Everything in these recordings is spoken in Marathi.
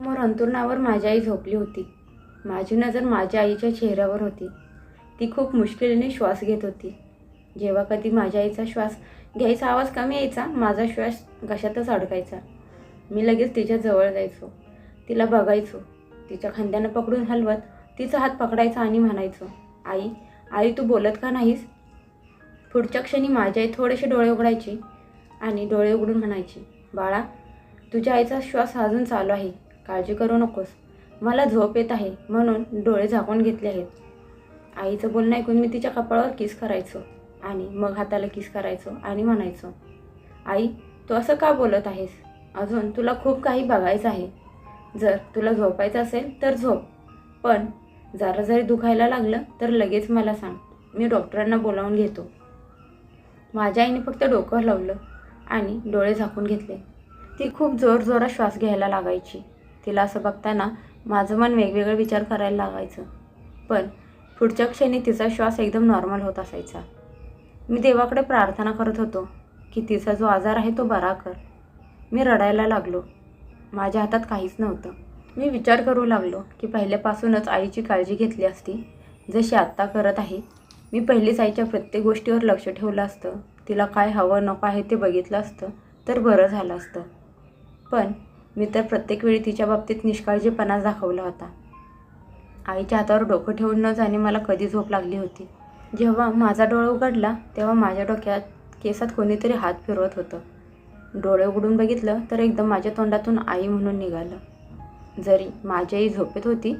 समोर अंतुरणावर माझी आई झोपली होती. माझी नजर माझ्या आईच्या चेहऱ्यावर होती. ती खूप मुश्किलीने श्वास घेत होती. जेव्हा कधी माझ्या आईचा श्वास घ्यायचा आवाज कमी यायचा माझा श्वास घशातच अडकायचा. मी लगेच तिच्या जवळ जायचो. तिला बघायचो. तिच्या खांद्यानं पकडून हलवत तिचा हात पकडायचा आणि म्हणायचो आई आई तू बोलत का नाहीस? पुढच्या क्षणी माझी आई थोडेसे डोळे उघडायची आणि डोळे उघडून म्हणायची बाळा तुझ्या आईचा श्वास अजून चालू आहे. काळजी करू नकोस. मला झोप येत आहे म्हणून डोळे झाकून घेतले आहेत. आईचं बोलणं ऐकून मी तिच्या कपाळावर किस करायचो आणि मग हाताला किस करायचो आणि म्हणायचो आई तू असं का बोलत आहेस? अजून तुला खूप काही बघायचं आहे. जर तुला झोपायचं असेल तर झोप. पण जरा जरी दुखायला लागलं तर लगेच मला सांग. मी डॉक्टरांना बोलावून घेतो. माझ्या आईने फक्त डोकं लावलं आणि डोळे झाकून घेतले. ती खूप जोर जोरात श्वास घ्यायला लागायची. तिला असं बघताना माझं मन वेगवेगळे विचार करायला लागायचं. पण पुढच्या क्षणी तिचा श्वास एकदम नॉर्मल होत असायचा. मी देवाकडे प्रार्थना करत होतो की तिचा जो आजार आहे तो बरा कर. मी रडायला लागलो. माझ्या हातात काहीच नव्हतं. मी विचार करू लागलो की पहिल्यापासूनच आईची काळजी घेतली असती. जशी आत्ता करत आहे मी पहिलीच आईच्या प्रत्येक गोष्टीवर लक्ष ठेवलं असतं. तिला काय हवं नको आहे ते बघितलं असतं. तर बरं झालं असतं. पण मी तर प्रत्येक वेळी तिच्या बाबतीत निष्काळजीपणा दाखवला होता. आईच्या हातावर डोकं ठेवून न जाणे मला कधी झोप लागली होती. जेव्हा माझा डोळा उघडला तेव्हा माझ्या डोक्यात केसात कोणीतरी हात फिरवत होतं. डोळे उघडून बघितलं तर एकदम माझ्या तोंडातून आई म्हणून निघालं. जरी माझी आई झोपेत होती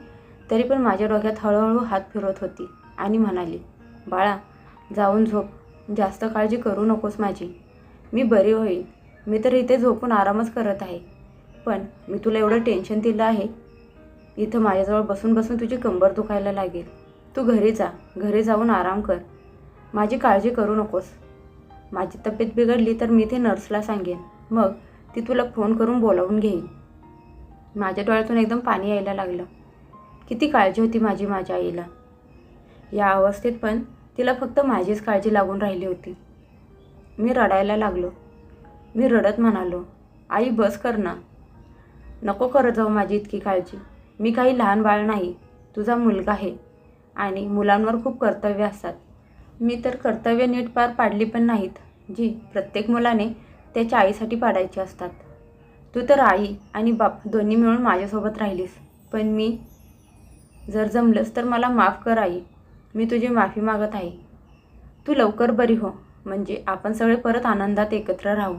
तरी पण माझ्या डोक्यात हळूहळू हात फिरवत होती आणि म्हणाली बाळा जाऊन झोप. जास्त काळजी करू नकोस माझी. मी बरी होईल. मी तर इथे झोपून आरामच करत आहे. पण मी तुला एवढं टेन्शन दिलं आहे. इथं माझ्याजवळ बसून बसून तुझी कंबर दुखायला लागेल. तू घरी जा. घरी जाऊन आराम कर. माझी काळजी करू नकोस. माझी तब्येत बिघडली तर मी ते नर्सला सांगेन. मग ती तुला फोन करून बोलावून घेईन. माझ्या डोळ्यातून एकदम पाणी यायला लागलं. किती काळजी होती माझी माझ्या आईला. या अवस्थेत पण तिला फक्त माझीच काळजी लागून राहिली होती. मी रडायला लागलो. मी रडत म्हणालो आई बस कर ना. नको करत जाऊ माझी इतकी काळजी. मी काही लहान बाळ नाही तुझा मुलगा आहे आणि मुलांवर खूप कर्तव्य असतात. मी तर कर्तव्य नीट पार पाडली पण नाहीत जी प्रत्येक मुलाने त्याच्या आईसाठी पाडायची असतात. तू तर आई आणि बाप दोन्ही मिळून माझ्यासोबत राहिलीस पण मी जर जमलंस तर मला माफ कर आई मी तुझी माफी मागत आहे. तू लवकर बरी हो म्हणजे आपण सगळे परत आनंदात एकत्र राहू.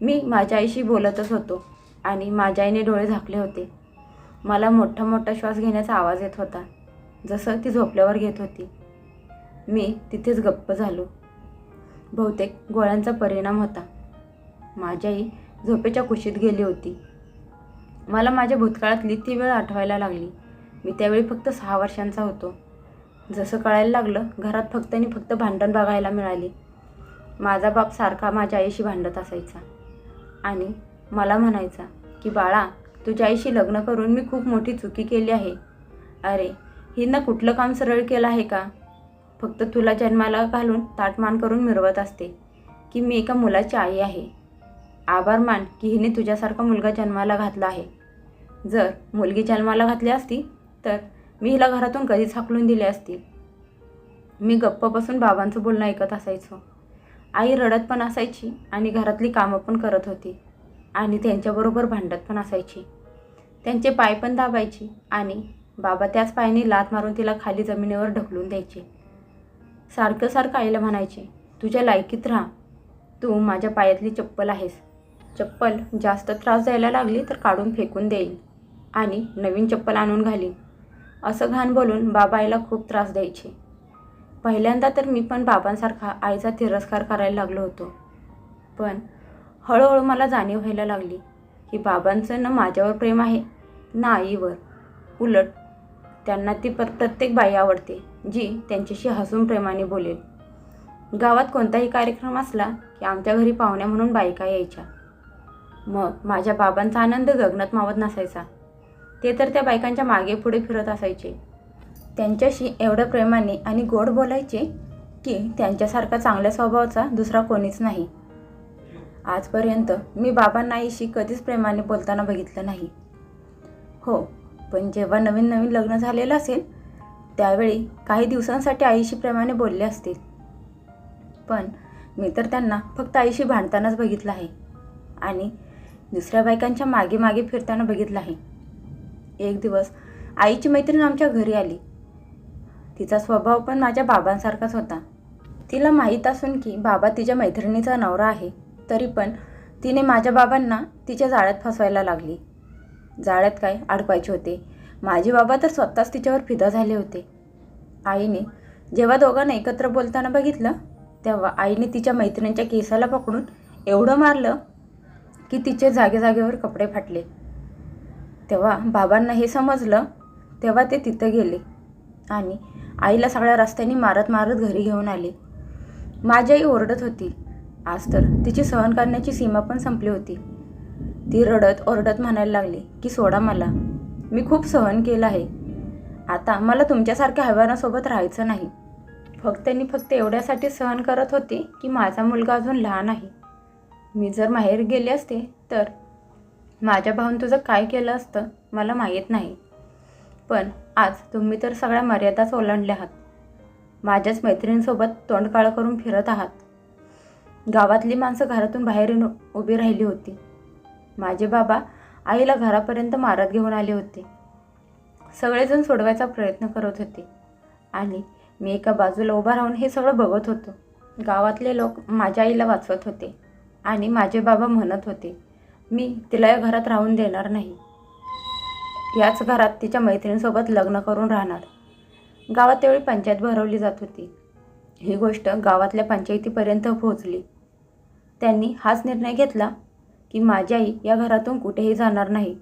मी माझ्या आईशी बोलतच होतो. आणि माझ्या आईने डोळे झाकले होते. मला मोठा मोठा श्वास घेण्याचा आवाज येत होता. जसं ती झोपल्यावर घेत होती. मी तिथेच गप्प झालो. बहुतेक गोळ्यांचा परिणाम होता. माझी आई झोपेच्या कुशीत गेली होती. मला माझ्या भूतकाळातली ती वेळ आठवायला लागली. मी त्यावेळी फक्त सहा वर्षांचा होतो. जसं कळायला लागलं घरात फक्त आणि फक्त भांडण बघायला मिळाली. माझा बाप सारखा माझ्या आईशी भांडत असायचा. आणि मला म्हणायचा की बाळा तुझ्या आईशी लग्न करून मी खूप मोठी चुकी केली आहे. अरे हिनं कुठलं काम सरळ केलं आहे का? फक्त तुला जन्माला घालून ताटमान करून मिरवत असते की मी एका मुलाची आई आहे. आभार मान की हिने तुझ्यासारखा मुलगा जन्माला घातला आहे. जर मुलगी जन्माला घातली असती तर मी हिला घरातून कधीच हाकलून दिली असती. मी गप्प बसून बाबांचं बोलणं ऐकत असायचो. आई रडत पण असायची आणि घरातली कामं पण करत होती. आणि त्यांच्याबरोबर भांडत पण असायची. त्यांचे पाय पण दाबायची आणि बाबा त्याच पायाने लात मारून तिला खाली जमिनीवर ढकलून द्यायचे. सारखं सारखं आईला म्हणायचे तुझ्या लायकीत राहा. तू माझ्या पायातली चप्पल आहेस. चप्पल जास्त त्रास द्यायला लागली तर काढून फेकून देईल. आणि नवीन चप्पल आणून घालीन असं घाण बोलून बाबा आईला खूप त्रास द्यायचे. पहिल्यांदा तर मी पण बाबांसारखा आईचा तिरस्कार करायला लागलो होतो. पण हळूहळू मला जाणीव व्हायला लागली की बाबांचं ना माझ्यावर प्रेम आहे ना आईवर. उलट त्यांना ती पर प्रत्येक बाई आवडते जी त्यांच्याशी हसून प्रेमाने बोलेल. गावात कोणताही कार्यक्रम असला की आमच्या घरी पाहुण्या म्हणून बायका यायच्या. मग माझ्या बाबांचा आनंद गगनात मावत नसायचा. ते तर त्या बायकांच्या मागे पुढे फिरत असायचे. त्यांच्याशी एवढ्या प्रेमाने आणि गोड बोलायचे की त्यांच्यासारखा चांगल्या स्वभावाचा दुसरा कोणीच नाही. आजपर्यंत मी बाबांना आईशी कधीच प्रेमाने बोलताना बघितलं नाही. हो पण जेव्हा नवीन नवीन लग्न झालेलं असेल त्यावेळी काही दिवसांसाठी आईशी प्रेमाने बोलले असतील. पण मी तर त्यांना फक्त आईशी भांडतानाच बघितलं आहे आणि दुसऱ्या बायकांच्या मागे मागे फिरताना बघितलं आहे. एक दिवस आईची मैत्रीण आमच्या घरी आली. तिचा स्वभाव पण माझ्या बाबांसारखाच होता. तिला माहीत असून की बाबा तिच्या मैत्रिणीचा नवरा आहे. तरी पण तिने माझ्या बाबांना तिच्या जाळ्यात फसवायला लागली. जाळ्यात काय अडकवायचे होते. माझे बाबा तर स्वतःच तिच्यावर फिदा झाले होते. आईने जेव्हा दोघांना एकत्र बोलताना बघितलं तेव्हा आईने तिच्या मैत्रिणीच्या केसाला पकडून एवढं मारलं की तिचे जागे जागेवर कपडे फाटले. तेव्हा बाबांना हे समजलं तेव्हा ते तिथं गेले आणि आईला सगळ्या रस्त्याने मारत मारत घरी घेऊन आले. माझी आई ओरडत होती आज तर तिची सहन करण्याची सीमा पण संपली होती. ती रडत ओरडत म्हणायला लागली की सोडा मला. मी खूप सहन केलं आहे. आता मला तुमच्यासारख्या हव्यानासोबत राहायचं नाही. फक्त आणि फक्त एवढ्यासाठी सहन करत होते की माझा मुलगा अजून लहान आहे. मी जर माहेर गेले असते तर माझ्या भाऊन तुझं काय केलं असतं मला माहीत नाही. पण आज तुम्ही तर सगळ्या मर्यादाच ओलांडल्या आहात. माझ्याच मैत्रिणींसोबत तोंडकाळ करून फिरत आहात. गावातली माणसं घरातून बाहेर येऊन उभी राहिली होती. माझे बाबा आईला घरापर्यंत मारत घेऊन आले होते. सगळेजण सोडवायचा प्रयत्न करत होते. आणि मी एका बाजूला उभा राहून हे सगळं बघत होतो. गावातले लोक माझ्या आईला वाचवत होते आणि माझे बाबा म्हणत होते मी तिला या घरात राहून देणार नाही. याच घरात तिच्या मैत्रिणीसोबत लग्न करून राहणार. गावात त्यावेळी पंचायत भरवली जात होती. ही गोष्ट गावातल्या पंचायतीपर्यंत पोहोचली. त्यांनी हाच निर्णय घेतला की माझी आई या घरातून कुठेही जाणार नाही.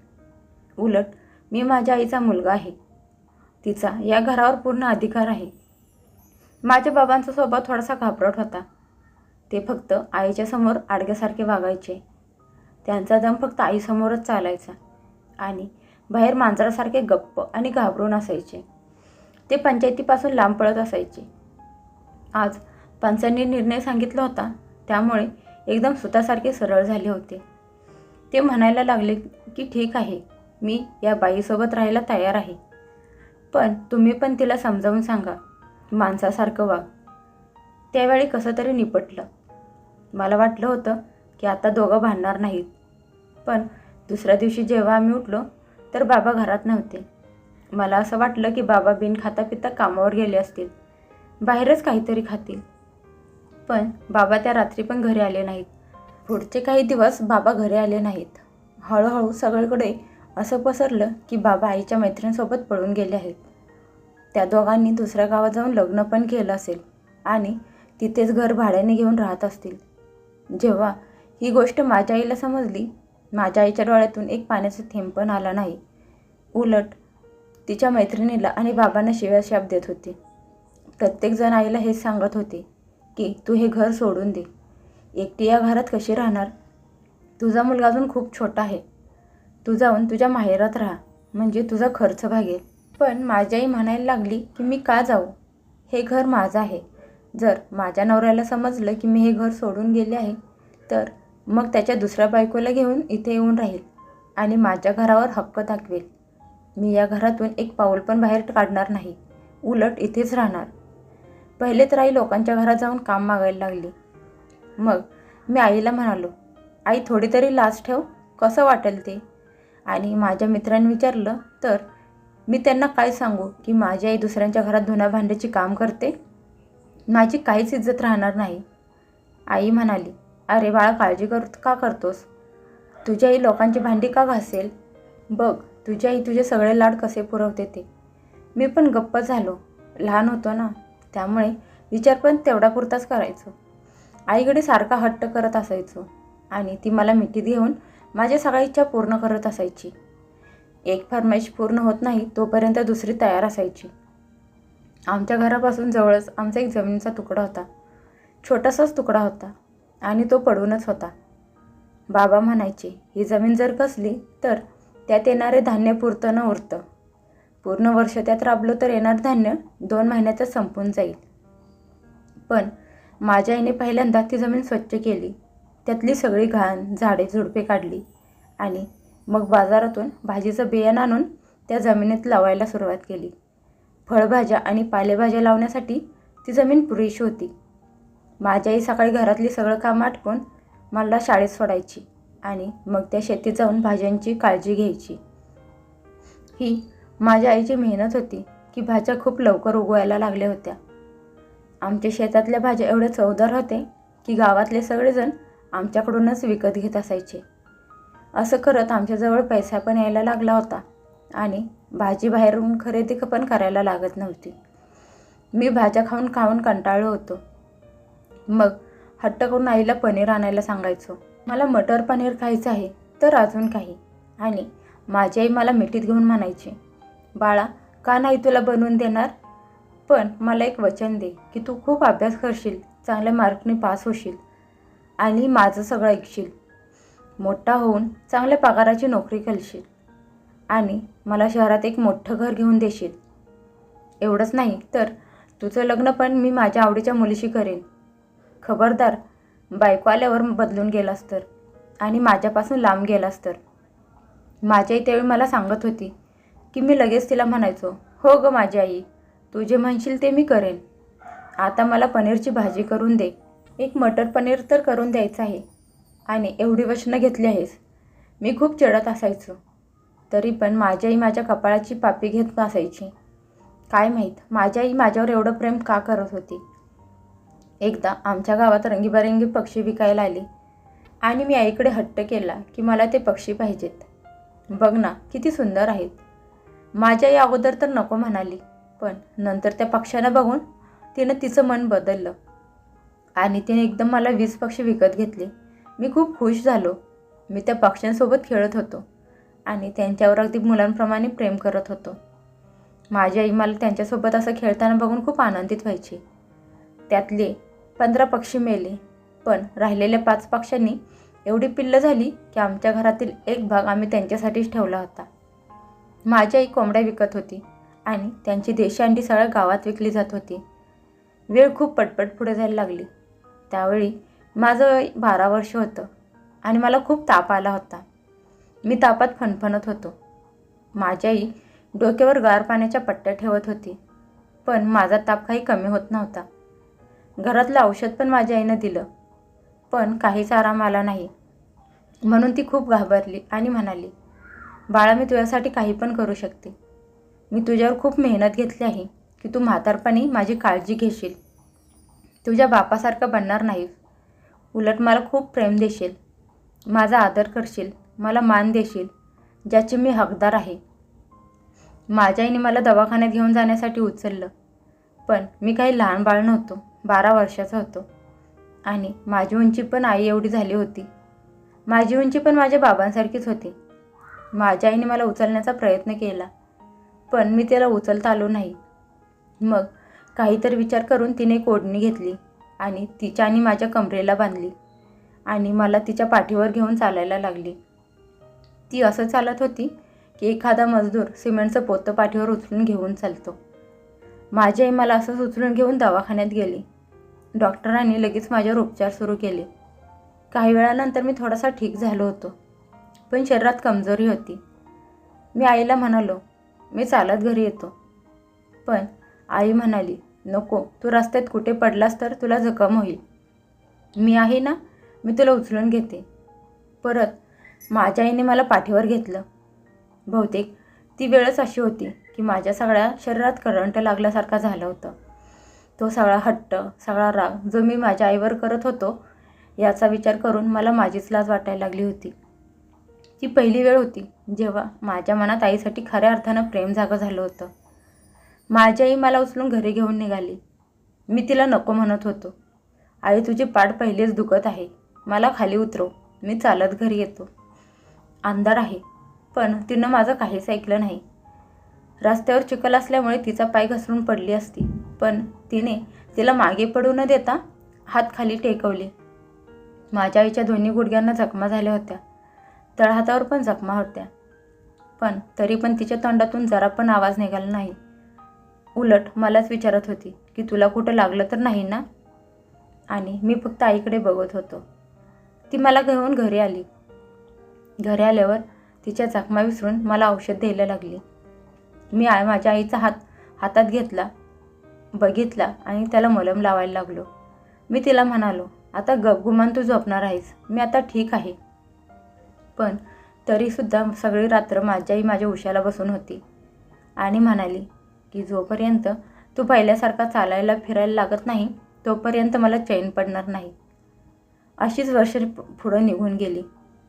उलट मी माझ्या आईचा मुलगा आहे. तिचा या घरावर पूर्ण अधिकार आहे. माझ्या बाबांचा स्वभाव थोडासा घाबरट होता. ते फक्त आईच्या समोर आडग्यासारखे वागायचे. त्यांचा दम फक्त आईसमोरच चालायचा आणि बाहेर मांजरासारखे गप्प आणि घाबरून असायचे. ते पंचायतीपासून लांब पळत असायचे. आज पंचांनी निर्णय सांगितला होता त्यामुळे एकदम सुतासारखे सरळ झाले होते. ते म्हणायला लागले की ठीक आहे मी या बाईसोबत राहायला तयार आहे. पण तुम्ही पण तिला समजावून सांगा माणसासारखं वाग. त्यावेळी कसं तरी निपटलं. मला वाटलं होतं की आता दोघं भांडणार नाहीत. पण दुसऱ्या दिवशी जेव्हा आम्ही उठलो तर बाबा घरात नव्हते. मला असं वाटलं की बाबा बिन खाता पिता कामावर गेले असतील. बाहेरच काहीतरी खातील. पण बाबा त्या रात्री पण घरी आले नाहीत. पुढचे काही दिवस बाबा घरी आले नाहीत. हळूहळू सगळीकडे असं पसरलं की बाबा आईच्या मैत्रिणीसोबत पळून गेले आहेत. त्या दोघांनी दुसऱ्या गावात जाऊन लग्न पण केलं असेल आणि तिथेच घर भाड्याने घेऊन राहत असतील. जेव्हा ही गोष्ट माझ्या आईला समजली माझ्या आईच्या डोळ्यातून एक पाण्याचा थेंब पण आला नाही. उलट तिच्या मैत्रिणीला आणि बाबांना शिव्या शाप देत होते. प्रत्येकजण आईला हेच सांगत होते की तू हे घर सोडून दे. एकटी या घरात कशी राहणार? तुझा मुलगा अजून खूप छोटा आहे. तू जाऊन तुझ्या माहेरात राहा. म्हणजे तुझा खर्च भागेल. पण माझी आई म्हणायला लागली की मी का जाऊ? हे घर माझं आहे. जर माझ्या नवऱ्याला समजलं की मी हे घर सोडून गेले आहे तर मग त्याच्या दुसऱ्या बायकोला घेऊन इथे येऊन राहील आणि माझ्या घरावर हक्क दाखवेल. मी या घरातून एक पाऊल पण बाहेर काढणार नाही. उलट इथेच राहणार. पहिले तर आई लोकांच्या घरात जाऊन काम मागायला लागली. मग मी आईला म्हणालो आई थोडी तरी लाज ठेव कसं वाटेल ते? आणि माझ्या मित्रांनी विचारलं तर मी त्यांना काय सांगू की माझी आई दुसऱ्यांच्या घरात धुण्या भांड्याची काम करते? माझी काहीच इज्जत राहणार नाही. आई म्हणाली अरे बाळा काळजी कर का करतोस? तुझी आई लोकांची भांडी का घासेल? बघ तुझी आई तुझे सगळे लाड कसे पुरवते ते. मी पण गप्प झालो लहान होतो ना त्यामुळे विचार पण तेवढा पुरताच करायचो. आईकडे सारखा हट्ट करत असायचो आणि ती मला मिठी घेऊन माझ्या सगळ्या इच्छा पूर्ण करत असायची. एक फरमाईश पूर्ण होत नाही तोपर्यंत दुसरी तयार असायची. आमच्या घरापासून जवळच आमचा एक जमिनीचा तुकडा होता. छोटासाच तुकडा होता आणि तो पडूनच होता. बाबा म्हणायचे ही जमीन जर कसली तर त्यात येणारे धान्य पुरतं न उरतं. पूर्ण वर्ष त्यात राबलो तर येणार धान्य दोन महिन्यातच संपून जाईल. पण माझ्या आईने पहिल्यांदा ती जमीन स्वच्छ केली. त्यातली सगळी घाण झाडे झुडपे काढली आणि मग बाजारातून भाजीचं बियाणं आणून त्या जमिनीत लावायला सुरुवात केली. फळभाज्या आणि पालेभाज्या लावण्यासाठी ती जमीन पुरेशी होती. माझी आई सकाळी घरातली सगळं काम आटपून मला शाळेत सोडायची आणि मग त्या शेतीत जाऊन भाज्यांची काळजी घ्यायची. ही माझ्या आईची मेहनत होती की भाज्या खूप लवकर उगवायला लागल्या होत्या. आमच्या शेतातल्या भाज्या एवढ्या चवदार होते की गावातले सगळेजण आमच्याकडूनच विकत घेत असायचे. असं करत आमच्याजवळ पैसा पण यायला लागला होता आणि भाजी बाहेरून खरेदी पण करायला लागत नव्हती. मी भाज्या खाऊन खाऊन कंटाळलो होतो. मग हट्ट करून आईला पनीर आणायला सांगायचो मला मटर पनीर खायचं आहे तर अजून काही. आणि माझी आई मला मिठीत घेऊन म्हणायची बाळा का नाही तुला बनवून देणार? पण मला एक वचन दे की तू खूप अभ्यास करशील चांगल्या मार्कने पास होशील आणि माझं सगळं ऐकशील. मोठा होऊन चांगल्या पगाराची नोकरी करशील आणि मला शहरात एक मोठं घर घेऊन देशील. एवढंच नाही तर तुझं लग्न पण मी माझ्या आवडीच्या मुलीशी करेन. खबरदार बायको आल्यावर बदलून गेलास तर आणि माझ्यापासून लांब गेलास तर. माझी त्यावेळी मला सांगत होती की मी लगेच तिला म्हणायचो हो गं माझी आई तू जे म्हणशील ते मी करेन. आता मला पनीरची भाजी करून दे. एक मटर पनीर तर करून द्यायचं आहे. आणि एवढी वचनं घेतली आहेस. मी खूप चिडत असायचो. तरी पण माझी आई माझ्या कपाळाची पापी घेत असायची काय माहीत माझी आई माझ्यावर एवढं प्रेम का करत होती? एकदा आमच्या गावात रंगीबेरंगी पक्षी विकायला आले. आणि मी आईकडे हट्ट केला की मला ते पक्षी पाहिजेत. बघ ना किती सुंदर आहेत. माझ्या आई अगोदर तर नको म्हणाली पण नंतर त्या पक्ष्यांना बघून तिनं तिचं मन बदललं. आणि तिने एकदम मला वीस पक्षी विकत घेतले. मी खूप खुश झालो. मी त्या पक्ष्यांसोबत खेळत होतो आणि त्यांच्यावर अगदी मुलांप्रमाणे प्रेम करत होतो. माझी आई मला त्यांच्यासोबत असं खेळताना बघून खूप आनंदित व्हायची. त्यातले पंधरा पक्षी मेले पण राहिलेल्या पाच पक्ष्यांनी एवढी पिल्लं झाली की आमच्या घरातील एक भाग आम्ही त्यांच्यासाठीच ठेवला होता. माझी आई कोंबड्या विकत होती आणि त्यांची देशी अंडी गावात विकली जात होती. वेळ खूप पटपट पुढे जायला लागली. त्यावेळी माझं वय बारा वर्ष होतं आणि मला खूप ताप आला होता. मी तापात फणफणत होतो. माझी आई डोक्यावर गार पाण्याच्या पट्ट्या ठेवत होती पण माझा ताप काही कमी होत नव्हता. घरातलं औषध पण माझ्या आईनं दिलं पण काहीच आराम आला नाही. म्हणून ती खूप घाबरली आणि म्हणाली बाळा मी तुझ्यासाठी काही पण करू शकते. मी तुझ्यावर खूप मेहनत घेतली आहे की तू म्हातारपणी माझी काळजी घेशील. तुझ्या बापासारखं बनणार नाही उलट मला खूप प्रेम देशील. माझा आदर करशील. मला मान देशील ज्याची मी हकदार आहे. माझ्या आईने मला दवाखान्यात घेऊन जाण्यासाठी उचललं. पण मी काही लहान बाळ नव्हतो. बारा वर्षाचा होतो. आणि माझी उंची पण आई एवढी झाली होती. माझी उंची पण माझ्या बाबांसारखीच होती. माझ्या आईने मला उचलण्याचा प्रयत्न केला. पण मी त्याला उचलता आलो नाही. मग काहीतरी विचार करून तिने कोडणी घेतली आणि तिच्या आणि माझ्या कमरेला बांधली आणि मला तिच्या पाठीवर घेऊन चालायला लागली. ती असं चालत होती की एखादा मजदूर सिमेंटचं पोतं पाठीवर उचलून घेऊन चालतो. माझी आई मला असंच उचलून घेऊन दवाखान्यात गेली. डॉक्टरांनी लगेच माझ्यावर उपचार सुरू केले. काही वेळानंतर मी थोडासा ठीक झालो होतो. पण शरीरात कमजोरी होती. मी आईला म्हणालो मी चालत घरी येतो. पण आई म्हणाली नको तू रस्त्यात कुठे पडलास तर तुला जखम होईल. मी आहे ना मी तुला उचलून घेते. परत माझ्या आईने मला पाठीवर घेतलं. बहुतेक ती वेळच अशी होती की माझ्या सगळ्या शरीरात करंट लागल्यासारखा झालं होतं. तो सगळा हट्ट सगळा राग जो मी माझ्या आईवर करत होतो याचा विचार करून मला माझीच लाज वाटायला लागली होती. ती पहिली वेळ होती जेव्हा माझ्या मनात आईसाठी खऱ्या अर्थानं प्रेम जागं झालं होतं. माझी आई मला उचलून घरी घेऊन निघाली. मी तिला नको म्हणत होतो. आई तुझी पाठ पहिलेच दुखत आहे. मला खाली उतरव मी चालत घरी येतो. अंधार आहे पण तिनं माझं काहीच ऐकलं नाही. रस्त्यावर चिखल असल्यामुळे तिचा पाय घसरून पडली असती. पण तिने तिला मागे पडू न देता हात खाली टेकवले. माझ्या आईच्या दोन्ही गुडघ्यांना जखमा झाल्या होत्या. तळहातावर पण जखमा होत्या. पण तरी पण तिच्या तोंडातून जरा पण आवाज निघाला नाही. उलट मलाच विचारत होती की तुला कुठं लागलं तर नाही ना? आणि मी फक्त आईकडे बघत होतो. ती मला घेऊन घरी आली. घरी आल्यावर तिच्या जखमा विसरून मला औषध द्यायला लागली. मी आय माझ्या आईचा हात हातात घेतला बघितला आणि त्याला मलम लावायला लागलो. मी तिला म्हणालो आता गपगुमान तू झोपणार आहेस. मी आता ठीक आहे. पण तरीसुद्धा सगळी रात्र माझी आई माझ्या उशाला बसून होती. आणि म्हणाली की जोपर्यंत तू पहिल्यासारखा चालायला फिरायला लागत नाही तोपर्यंत मला चैन पडणार नाही. अशीच वर्ष पुढं निघून गेली.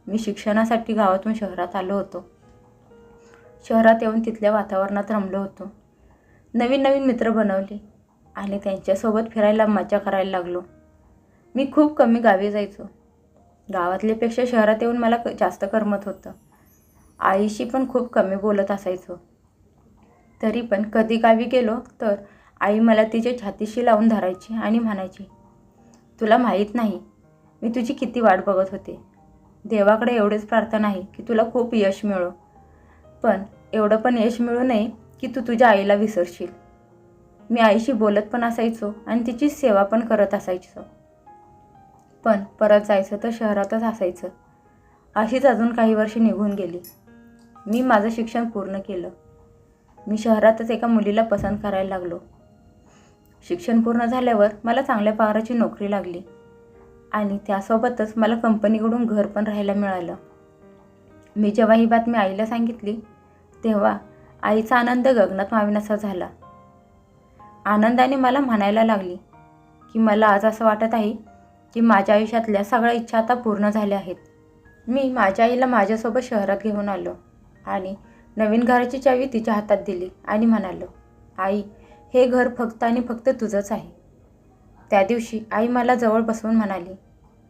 मी शिक्षणासाठी गावातून शहरात आलो होतो. शहरात येऊन तिथल्या वातावरणात रमलो होतो. नवीन नवीन मित्र बनवले आणि त्यांच्यासोबत फिरायला मजा करायला लागलो. मी खूप कमी गावी जायचो. गावातल्यापेक्षा शहरात येऊन मला क- जास्त करमत होतं. आईशी पण खूप कमी बोलत असायचो. तरी पण कधी गावी गेलो तर आई मला तिच्या छातीशी लावून धरायची आणि म्हणायची तुला माहीत नाही मी तुझी किती वाट बघत होते. देवाकडे एवढेच प्रार्थना आहे की तुला खूप यश मिळो. पण एवढं पण यश मिळू नये की तू तुझ्या आईला विसरशील. मी आईशी बोलत पण असायचो आणि तिची सेवा पण करत असायचो. पण परत जायचं तर शहरातच असायचं. अशीच अजून काही वर्षे निघून गेली. मी माझं शिक्षण पूर्ण केलं. मी शहरातच एका मुलीला पसंत करायला लागलो. शिक्षण पूर्ण झाल्यावर मला चांगल्या पगाराची नोकरी लागली. आणि त्यासोबतच मला कंपनीकडून घर पण राहायला मिळालं. मी जेव्हा ही बातमी आईला सांगितली तेव्हा आईचा आनंद गगनात माविनासा झाला. आनंदाने मला म्हणायला लागली की मला आज असं वाटत आहे की माझ्या आयुष्यातल्या सगळ्या इच्छा आता पूर्ण झाल्या आहेत. मी माझ्या आईला माझ्यासोबत शहरात घेऊन आलो आणि नवीन घराची चावी तिच्या हातात दिली आणि म्हणालो आई हे घर फक्त आणि फक्त तुझंच आहे. त्या दिवशी आई मला जवळ बसवून म्हणाली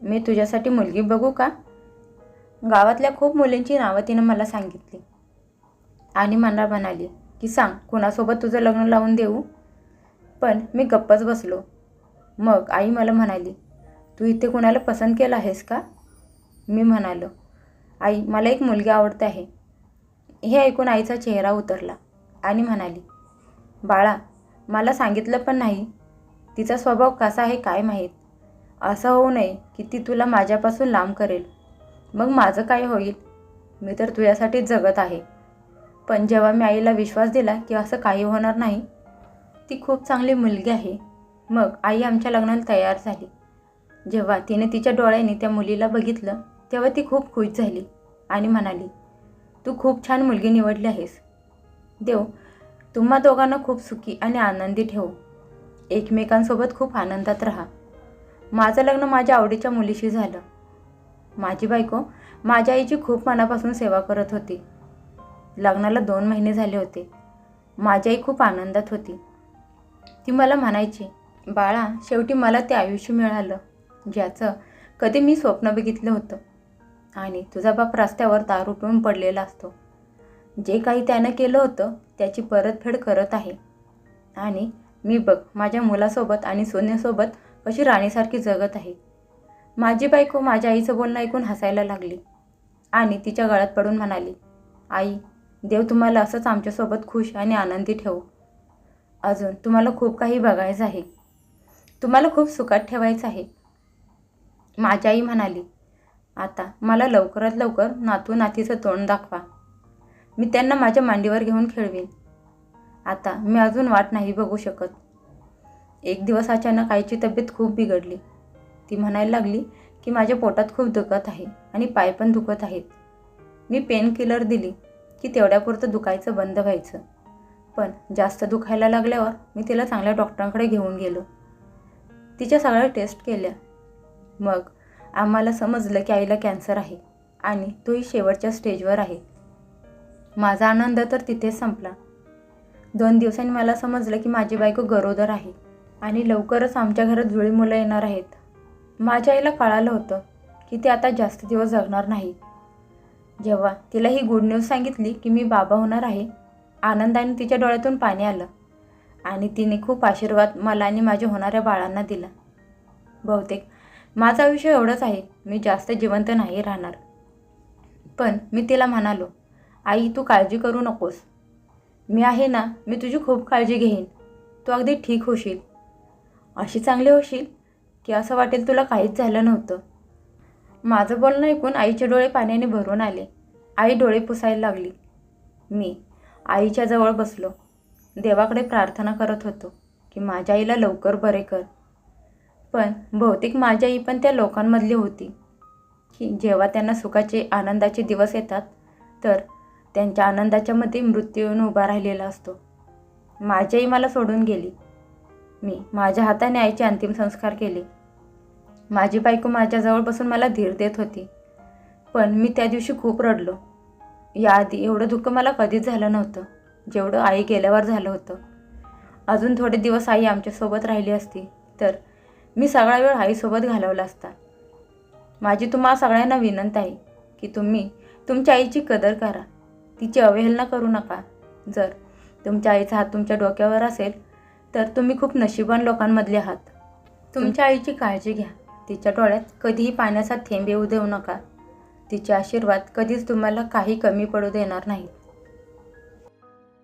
मी तुझ्यासाठी मुलगी बघू का? गावातल्या खूप मुलींची नावं तिनं मला सांगितली. आणि मला म्हणाली की सांग कुणासोबत तुझं लग्न लावून देऊ? पण मी गप्पच बसलो. मग आई मला म्हणाली तू इथे कुणाला पसंत केलं आहेस का? मी म्हणालो आई मला एक मुलगी आवडते आहे. हे ऐकून आईचा चेहरा उतरला आणि म्हणाली बाळा मला सांगितलं पण नाही. तिचा स्वभाव कसा आहे काय माहीत? असं होऊ नये की ती तुला माझ्यापासून लांब करेल. मग माझं काय होईल? मी तर तुझ्यासाठीच जगत आहे. पण जेव्हा मी आईला विश्वास दिला की असं काही होणार नाही ती खूप चांगली मुलगी आहे. मग आई आमच्या लग्नाला तयार झाली. जेव्हा तिने तिच्या डोळ्याने त्या मुलीला बघितलं तेव्हा ती खूप खुश झाली आणि म्हणाली तू खूप छान मुलगी निवडली आहेस. देव तुम्हा दोघांना खूप सुखी आणि आनंदी ठेवू. एकमेकांसोबत खूप आनंदात राहा. माझं लग्न माझ्या आवडीच्या मुलीशी झालं. माझी बायको माझ्या आईची खूप मनापासून सेवा करत होती. लग्नाला दोन महिने झाले होते. माझी आई खूप आनंदात होती. ती मला म्हणायची बाळा शेवटी मला ते आयुष्य मिळालं. ज्याचं कधी मी स्वप्न बघितलं होतं. आणि तुझा बाप रस्त्यावर दारू पिऊन पडलेला असतो. जे काही त्यानं केलं होतं त्याची परतफेड करत आहे. आणि मी बघ माझ्या मुलासोबत आणि सोन्यासोबत कशी राणीसारखी जगत आहे. माझी बायको माझ्या आईचं बोलणं ऐकून हसायला लागली. आणि तिच्या गळ्यात पडून म्हणाली आई देव तुम्हाला असंच आमच्यासोबत खुश आणि आनंदी ठेवू. अजून तुम्हाला खूप काही बघायचं आहे. तुम्हाला खूप सुखात ठेवायचं आहे. माझी आई म्हणाली आता मला लवकरात लवकर नातू नातीचं तोंड दाखवा. मी त्यांना माझ्या मांडीवर घेऊन खेळवीन. आता मी अजून वाट नाही बघू शकत. एक दिवस अचानक आईची तब्येत खूप बिघडली. ती म्हणायला लागली की माझ्या पोटात खूप दुखत आहे आणि पाय पण दुखत आहेत. मी पेन किलर दिली की तेवढ्यापुरतं दुखायचं बंद व्हायचं. पण जास्त दुखायला लागल्यावर मी तिला चांगल्या डॉक्टरांकडे घेऊन गेलो. तिच्या सगळ्या टेस्ट केल्या. मग आम्हाला समजलं की आईला कॅन्सर आहे आणि तोही शेवटच्या स्टेजवर आहे. माझा आनंद तर तिथेच संपला. दोन दिवसांनी मला समजलं की माझी बायको गरोदर आहे आणि लवकरच आमच्या घरात जुळी मुलं येणार आहेत. माझ्या आईला कळालं होतं की ते आता जास्त दिवस जगणार नाही. जेव्हा तिला ही गुड न्यूज सांगितली की मी बाबा होणार आहे आनंदाने तिच्या डोळ्यातून पाणी आलं आणि तिने खूप आशीर्वाद मला आणि माझ्या होणाऱ्या बाळांना दिला. बहुतेक माझा आयुष्य एवढंच आहे मी जास्त जिवंत नाही राहणार. पण मी तिला म्हणालो आई तू काळजी करू नकोस. मी आहे ना मी तुझी खूप काळजी घेईन. तू अगदी ठीक होशील. अशी चांगली होशील की असं वाटेल तुला काहीच झालं नव्हतं. माझं बोलणं ऐकून आईचे डोळे पाण्याने भरून आले. आई डोळे पुसायला लागली. मी आईच्या जवळ बसलो. देवाकडे प्रार्थना करत होतो की माझ्या आईला लवकर बरे कर. पण बहुतेक माझी आई पण त्या लोकांमधली होती. की जेव्हा त्यांना सुखाचे आनंदाचे दिवस येतात तर त्यांच्या आनंदाच्या मध्ये मृत्यू येऊन उभा राहिलेला असतो. माझी आई मला सोडून गेली. मी माझ्या हाताने आईचे अंतिम संस्कार केले. माझी बायको माझ्याजवळ बसून मला धीर देत होती. पण मी त्या दिवशी खूप रडलो. याआधी एवढं दुःख मला कधीच झालं नव्हतं. जेवढं आई गेल्यावर झालं होतं. अजून थोडे दिवस आई आमच्यासोबत राहिली असती तर मी सगळा वेळ आईसोबत घालवला असता. माझी तुम्हा सगळ्यांना विनंती आहे की तुम्ही तुमच्या आईची कदर करा. तिची अवहेलना करू नका. जर तुमच्या आईचा हात तुमच्या डोक्यावर असेल तर तुम्ही खूप नशिबान लोकांमधले आहात. तुमच्या आईची काळजी घ्या. तिच्या डोळ्यात कधीही पाण्याचा थेंब येऊ देऊ नका. तिचे आशीर्वाद कधीच तुम्हाला काही कमी पडू देणार नाहीत.